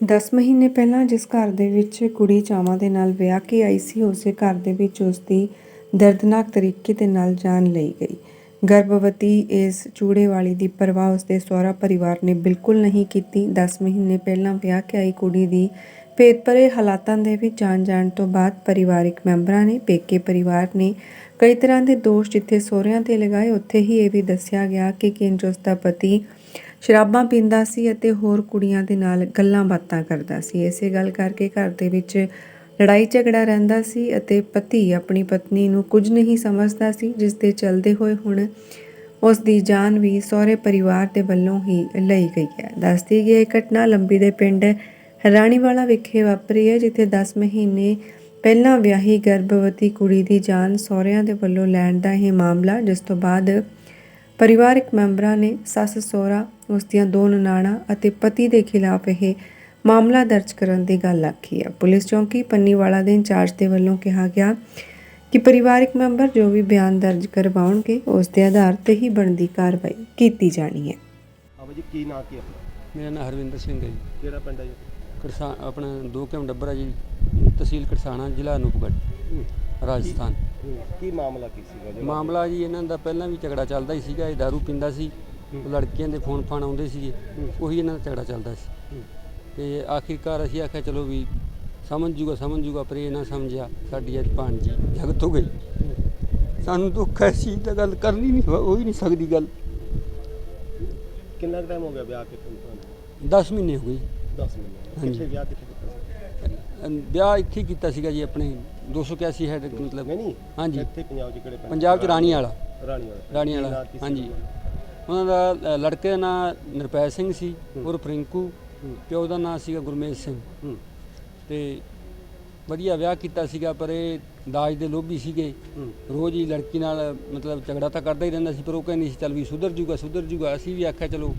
10 ਮਹੀਨੇ ਪਹਿਲਾਂ ਜਿਸ ਘਰ ਦੇ ਵਿੱਚ ਕੁੜੀ ਚਾਵਾਂ ਦੇ ਨਾਲ ਵਿਆਹ ਕੇ ਆਈ ਸੀ, ਉਸੇ ਘਰ ਦੇ ਵਿੱਚ ਉਸ ਦੀ ਦਰਦਨਾਕ ਤਰੀਕੇ ਦੇ ਨਾਲ ਜਾਨ ਲਈ ਗਈ। ਗਰਭਵਤੀ ਇਸ ਚੂੜੇ ਵਾਲੀ ਦੀ ਪਰਵਾਹ ਉਸ ਦੇ ਸਹੁਰਾ ਪਰਿਵਾਰ ਨੇ ਬਿਲਕੁਲ ਨਹੀਂ ਕੀਤੀ। 10 ਮਹੀਨੇ ਪਹਿਲਾਂ ਵਿਆਹ ਕੇ ਆਈ ਕੁੜੀ ਦੀ ਭੇਦਭਰੇ ਹਾਲਾਤਾਂ ਦੇ ਵਿੱਚ ਜਾਣ ਜਾਣ ਤੋਂ ਬਾਅਦ ਪਰਿਵਾਰਿਕ ਮੈਂਬਰਾਂ ਨੇ, ਪੇਕੇ ਪਰਿਵਾਰ ਨੇ ਕਈ ਤਰ੍ਹਾਂ ਦੇ ਦੋਸ਼ ਜਿੱਥੇ ਸਹੁਰਿਆਂ ਤੇ ਲਗਾਏ, ਉੱਥੇ ਹੀ ਇਹ ਵੀ ਦੱਸਿਆ ਗਿਆ ਕਿ ਕਿੰਜ ਉਸ ਦਾ ਪਤੀ ਸ਼ਰਾਬਾਂ ਪੀਂਦਾ ਸੀ ਅਤੇ ਹੋਰ ਕੁੜੀਆਂ ਦੇ ਨਾਲ ਗੱਲਾਂ ਬਾਤਾਂ ਕਰਦਾ ਸੀ। ਇਸੇ ਗੱਲ ਕਰਕੇ ਘਰ ਦੇ ਵਿੱਚ ਲੜਾਈ ਝਗੜਾ ਰਹਿੰਦਾ ਸੀ ਅਤੇ ਪਤੀ ਆਪਣੀ ਪਤਨੀ ਨੂੰ ਕੁਝ ਨਹੀਂ ਸਮਝਦਾ ਸੀ, ਜਿਸ ਦੇ ਚਲਦੇ ਹੋਏ ਹੁਣ ਉਸ ਦੀ ਜਾਨ ਵੀ ਸਹੁਰੇ ਪਰਿਵਾਰ ਦੇ ਵੱਲੋਂ ਹੀ ਲਈ ਗਈ ਹੈ। ਦੱਸਦੀ ਗਈ ਇਹ ਘਟਨਾ ਲੰਬੀ ਦੇ ਪਿੰਡ ਰਾਣੀਵਾਲਾ ਵਿਖੇ ਵਾਪਰੀ ਹੈ, ਜਿੱਥੇ 10 ਮਹੀਨੇ ਪਹਿਲਾਂ ਵਿਆਹੀ ਗਰਭਵਤੀ ਕੁੜੀ ਦੀ ਜਾਨ ਸਹੁਰਿਆਂ ਦੇ ਵੱਲੋਂ ਲੈਣ ਦਾ ਇਹ ਮਾਮਲਾ, ਜਿਸ ਤੋਂ ਬਾਅਦ ਪਰਿਵਾਰਕ ਮੈਂਬਰਾਂ ਨੇ ਸੱਸ ਸਹੁਰਾ ਉਸ ਦੀਆਂ ਦੋ ਨਨਾਣਾ ਅਤੇ ਪਤੀ ਦੇ ਖਿਲਾਫ ਇਹ ਮਾਮਲਾ ਦਰਜ ਕਰਨ ਦੀ ਗੱਲ ਆਖੀ ਹੈ। ਪੁਲਿਸ ਚੌਂਕੀ ਪੰਨੀਵਾਲਾ ਦੇ ਇੰਚਾਰਜ ਦੇ ਵੱਲੋਂ ਕਿਹਾ ਗਿਆ ਕਿ ਪਰਿਵਾਰਕ ਮੈਂਬਰ ਜੋ ਵੀ ਬਿਆਨ ਦਰਜ ਕਰਵਾਉਣਗੇ ਉਸ ਦੇ ਆਧਾਰ ਤੇ ਹੀ ਬਣਦੀ ਕਾਰਵਾਈ ਕੀਤੀ ਜਾਣੀ ਹੈ। ਆਵਾ ਜੀ ਕੀ ਨਾਂ ਕੀ ਆਪਣਾ? ਮੇਰਾ ਨਾਮ ਹਰਵਿੰਦਰ ਸਿੰਘ ਹੈ ਜੀ। ਕਿਹੜਾ ਪਿੰਡ ਹੈ ਜੀ? ਕਰਸਾ ਆਪਣਾ 2 ਕਿਲੋਮੀਟਰ ਡੱਬਰਾ ਜੀ ਤਹਿਸੀਲ ਕਰਸਾਣਾ ਜ਼ਿਲ੍ਹਾ ਅਨੂਪਗੜ੍ਹ। ਰਾਜਸਥਾਨ। ਕੀ ਮਾਮਲਾ ਕੀ ਸੀਗਾ ਮਾਮਲਾ ਜੀ ਇਹਨਾਂ ਦਾ ਪਹਿਲਾਂ ਵੀ ਝਗੜਾ ਚੱਲਦਾ ਹੀ ਸੀਗਾ ਇਹ दारू ਪੀਂਦਾ ਸੀ। ਉਹ ਲੜਕੀਆਂ ਦੇ ਫੋਨ ਫਾਨ ਆਉਂਦੇ ਸੀਗੇ ਉਹੀ ਇਹਨਾਂ ਦਾ ਝਗੜਾ ਚੱਲਦਾ ਸੀ। ਤੇ ਆਖਿਰਕਾਰ ਅਸੀਂ ਆਖਿਆ ਚਲੋ ਵੀ ਸਮਝ ਜੂਗਾ ਸਮਝ ਜੂਗਾ ਪਰ ਇਹ ਨਾ ਸਮਝਿਆ ਸਾਡੀ ਅੱਜ ਭਾਣਜੀ ਜਗਤ ਹੋ ਗਈ। ਸਾਨੂੰ ਦੁੱਖ ਹੈ ਸੀ ਤਾਂ ਗੱਲ ਕਰਨੀ ਨਹੀਂ ਹੋ ਹੀ ਨਹੀਂ ਸਕਦੀ ਗੱਲ। ਕਿੰਨਾ ਟਾਈਮ ਹੋ ਗਿਆ ਵਿਆਹ ਕੇ ਤੁਹਾਨੂੰ 10 ਮਹੀਨੇ ਹੋ ਗਏ 10 ਮਹੀਨੇ। ਹਾਂਜੀ। ਕਿੱਥੇ ਵਿਆਹ ਕਿੱਥੇ ਕੀਤਾ ਸੀ? ਅਹ ਵਿਆਹ ਇੱਥੇ ਹੀ ਕੀਤਾ ਸੀਗਾ ਜੀ ਆਪਣੇ 281 ਹੈਡ ਮਤਲਬ। ਨਹੀਂ ਨਹੀਂ। ਹਾਂਜੀ। ਇੱਥੇ ਪੰਜਾਬ ਚ ਕਿਹੜੇ ਪਿੰਡ ਪੰਜਾਬ ਚ ਰਾਣੀ ਵਾਲਾ। ਰਾਣੀ ਵਾਲਾ। ਰਾਣੀ ਵਾਲਾ ਸੀ ਹਾਂਜੀ। ਉਹਨਾਂ ਦਾ ਅ, ਲੜਕੇ ਦਾ ਨਾਂ ਨਿਰਪੈ ਸਿੰਘ ਸੀ ਹੂੰ। ਉਰਫ ਰਿੰਕੂ। ਹੂੰ। ਪਿਓ ਦਾ ਨਾਂ ਸੀਗਾ ਗੁਰਮੇਜ ਸਿੰਘ। ਹੂੰ। ਤੇ ਵਧੀਆ ਵਿਆਹ ਕੀਤਾ ਸੀਗਾ ਪਰ ਇਹ ਦਾਜ ਦੇ ਲੋਭੀ ਸੀਗੇ। ਹੂੰ। ਰੋਜ਼ ਹੀ ਲੜਕੀ ਨਾਲ ਮਤਲਬ ਝਗੜਾ ਤਾਂ ਕਰਦਾ ਹੀ ਰਹਿੰਦਾ ਸੀ ਪਰ ਉਹ ਕਹਿੰਦੀ ਸੀ ਚੱਲ ਵੀ ਸੁਧਰ ਜੂਗਾ ਸੁਧਰ ਜੂਗਾ। ਅਸੀਂ ਵੀ ਆਖਿਆ ਚਲੋ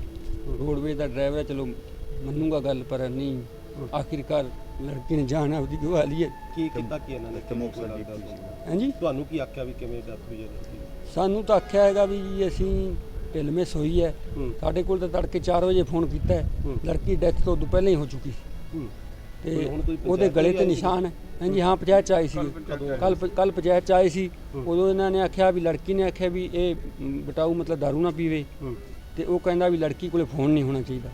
ਰੋਡਵੇਜ਼ ਦਾ ਡਰਾਈਵਰ ਹੈ ਚਲੋ ਮੰਨੂਗਾ ਗੱਲ ਪਰ ਨਹੀਂ। ਆਖਿਰਕਾਰ ਲੜਕੀ ਨੇ ਜਾਨ ਆਪਦੀ ਗਵਾ ਲਈ ਹੈ। ਕੀ ਕੀਤਾ ਕੀ ਇਹਨਾਂ ਨੇ? ਕਿਵੇਂ ਲੱਗਦਾ ਹਾਂਜੀ? ਤੁਹਾਨੂੰ ਕੀ ਆਖਿਆ ਵੀ ਕਿਵੇਂ ਡੈਥ ਹੋਈ ਹੈ ਲੜਕੀ ਦੀ? ਸਾਨੂੰ ਤਾਂ ਆਖਿਆ ਹੈਗਾ ਵੀ ਜੀ ਅਸੀਂ ਢਿਲਮਿਸ ਹੋਈ ਹੈ। ਹੂੰ। ਸਾਡੇ ਕੋਲ ਤਾਂ ਤੜਕੇ 4 ਵਜੇ ਫੋਨ ਕੀਤਾ ਹੈ। ਹੂੰ। ਲੜਕੀ ਡੈਥ ਤੋਂ ਉਦੋਂ ਪਹਿਲਾਂ ਹੀ ਹੋ ਚੁੱਕੀ ਸੀ। ਹੂੰ। ਤੇ ਕੋਈ ਹੁਣ ਕੋਈ ਉਹਦੇ ਪੰਚਾਇਤ ਗਲੇ ਤੇ ਆਈ ਨਿਸ਼ਾਨ ਹੈ। ਹਾਂਜੀ ਹਾਂ ਪੰਚਾਇਤ ਚ ਆਈ ਸੀ। ਕਦੋਂ ਕੱਲ ਕੱਲ ਪੰਚਾਇਤ ਚ ਆਏ ਸੀ। ਹੂੰ। ਉਦੋਂ ਇਹਨਾਂ ਨੇ ਆਖਿਆ ਵੀ ਲੜਕੀ ਨੇ ਆਖਿਆ ਵੀ ਇਹ ਮ, ਬਟਾਊ ਮਤਲਬ दारू ਨਾ ਪੀਵੇ। ਹੂੰ। ਤੇ ਉਹ ਕਹਿੰਦਾ ਵੀ ਲੜਕੀ ਕੋਲੇ ਫੋਨ ਨਹੀਂ ਹੋਣਾ ਚਾਹੀਦਾ।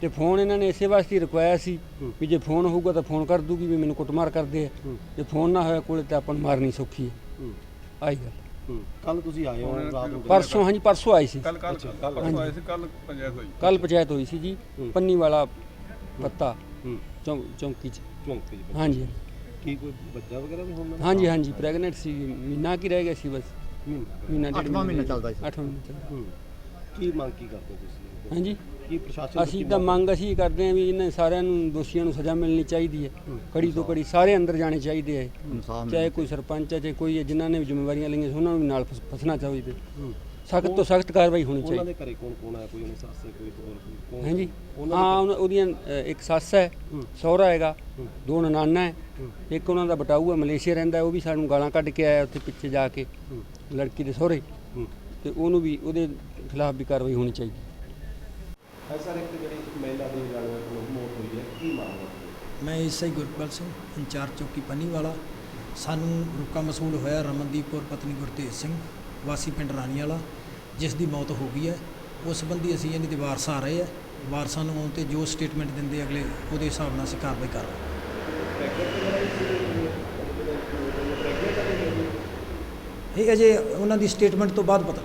ਤੇ ਫੋਨ ਇਹਨਾਂ ਨੇ ਇਸੇ ਵਾਸਤੇ ਰੁਕਵਾਇਆ ਸੀ। ਵੀ ਜੇ ਫੋਨ ਹੋਊਗਾ ਤਾਂ ਫੋਨ ਕਰ ਦੂਗੀ ਵੀ ਮੈਨੂੰ ਕੁੱਟਮਾਰ ਕਰਦੇ ਆ। ਜੇ ਫੋਨ ਨਾ ਹੋਇਆ ਕੋਲੇ ਤਾਂ ਆਪਾਂ ਨੂੰ ਮਾਰਨੀ ਸੌਖੀ ਹੈ। ਆਈ ਗੱਲ। ਕੱਲ ਤੁਸੀਂ ਆਏ ਹੋ ਰਾਤ ਨੂੰ। ਪਰਸੋਂ ਹਾਂਜੀ ਪਰਸੋਂ ਆਈ ਸੀ। ਕੱਲ ਕੱਲ ਪਰਸੋਂ ਆਏ ਸੀ ਕੱਲ ਪੰਚਾਇਤ ਹੋਈ। ਕੱਲ ਪੰਚਾਇਤ ਹੋਈ ਸੀ ਜੀ। ਪੰਨੀ ਵਾਲਾ ਪੱਤਾ। ਚੌਂਕੀ ਚ। ਚੌਂਕੀ ਚ। ਹਾਂਜੀ। ਕੀ ਕੋਈ ਬੱਚਾ ਵਗੈਰਾ ਵੀ ਹੋਣਾ ਹਾਂਜੀ ਹਾਂਜੀ ਪ੍ਰੈਗਨੈਂਟ ਸੀ। ਮਹੀਨਾ ਕੀ ਰਹਿ ਗਿਆ ਸੀ ਬਸ। ਮਹੀਨਾ। ਅੱਠਵਾਂ ਮਹੀਨਾ ਚੱਲਦਾ ਸੀ। ਅੱਠਵਾਂ ਮਹੀਨਾ ਚੱਲਦਾ। ਹੂੰ। ਕੀ ਮੰਗ ਕੀ ਕਰਦੇ ਹੋ ਤੁਸੀਂ? ਹਾਂਜੀ। ਕੀ ਪ੍ਰਸ਼ਾਸਨ ਤੋਂ ਅਸੀਂ ਕੀ ਤਾਂ ਮੰਗ? ਅਸੀਂ ਕਰਦੇ ਹਾਂ ਵੀ ਇਹਨਾਂ ਸਾਰਿਆਂ ਨੂੰ ਦੋਸ਼ੀਆਂ ਨੂੰ ਸਜ਼ਾ ਮਿਲਣੀ ਚਾਹੀਦੀ ਹੈ। ਕੜੀ ਤੋਂ ਕੜੀ ਸਾਰੇ ਅੰਦਰ ਜਾਣੇ ਚਾਹੀਦੇ ਹੈ। ਇਨਸਾਫ ਚਾਹੇ ਕੋਈ ਸਰਪੰਚ ਹੈ ਚਾਹੇ ਕੋਈ ਹੈ ਜਿਨ੍ਹਾਂ ਨੇ ਵੀ ਜ਼ਿੰਮੇਵਾਰੀਆਂ ਲਈਆਂ ਸੀ ਉਹਨਾਂ ਨੂੰ ਵੀ ਨਾਲ ਫਸ- ਫਸਣਾ ਚਾਹੀਦਾ ਹੂੰ। ਸਖਤ ਤੋਂ ਸਖਤ ਕਾਰਵਾਈ ਹੋਣੀ ਉਹਨਾਂ ਚਾਹੀਦੀ। ਦੇ ਘਰੇ ਕੌਣ ਕੌਣ ਹੈ ਕੋਈ ਉਹਨੇ ਸੱਸ ਹੈ ਕੋਈ ਹੋਰ ਕੋਈ ਕੌਣ ਹਾਂਜੀ। ਉਹਨਾਂ ਹਾਂ ਉਹਨਾਂ- ਉਹਦੀਆਂ ਅ, ਇੱਕ ਸੱਸ ਹੈ। ਸਹੁਰਾ ਹੈਗਾ। ਦੋ ਨਨਾਨਾ ਹੈ। ਇੱਕ ਉਹਨਾਂ ਦਾ ਬਟਾਊ ਹੈ ਮਲੇਸ਼ੀਆ ਰਹਿੰਦਾ ਹੈ, ਉਹ ਵੀ ਸਾਨੂੰ ਗਾਲਾਂ ਕੱਢ ਕੇ ਆਇਆ ਉੱਥੇ ਪਿੱਛੇ ਜਾ ਕੇ। ਲੜਕੀ ਦੇ ਸਹੁਰੇ। ਤੇ ਉਹਨੂੰ ਵੀ ਉਹਦੇ ਖਿਲਾਫ ਵੀ ਕਾਰਵਾਈ ਹੋਣੀ ਚਾਹੀਦੀ। ਹੈ ਸਰ ਇੱਕ ਜਿਹੜੀ ਮਹਿਲਾ ਦੀ ਗੱਲ ਮੌਤ ਹੋਈ ਹੈ ਕੀ ਮਾਮਲਾ ਮੈਂ ਇਸੇ ਗੁਰਪਾਲ ਸਿੰਘ ਇੰਚਾਰਜ ਚੌਕੀ ਪੰਨੀਵਾਲਾ ਸਾਨੂੰ ਰੁਕਾ ਮਸੂਲ ਹੋਇਆ ਰਮਨਦੀਪ ਕੌਰ ਪਤਨੀ ਗੁਰਤੇਜ ਸਿੰਘ ਵਾਸੀ ਪਿੰਡ ਰਾਣੀ ਵਾਲਾ ਜਿਸ ਦੀ ਮੌਤ ਹੋ ਗਈ ਹੈ। ਉਸ ਸੰਬੰਧੀ ਅਸੀਂ ਇਹਨਾਂ ਦੇ ਵਾਰਸ ਆ ਰਹੇ ਆ ਵਾਰਸਾਂ ਨੂੰ ਆਉਣ ਤੇ ਜੋ ਸਟੇਟਮੈਂਟ ਦਿੰਦੇ ਅਗਲੇ ਉਹਦੇ ਹਿਸਾਬ ਨਾਲ ਅਸੀਂ ਕਾਰਵਾਈ ਕਰ ਰਹੇ ਹਾਂ। ਇਹ ਅਜੇ ਉਹਨਾਂ ਦੀ ਸਟੇਟਮੈਂਟ ਤੋਂ ਬਾਅਦ ਪਤਾ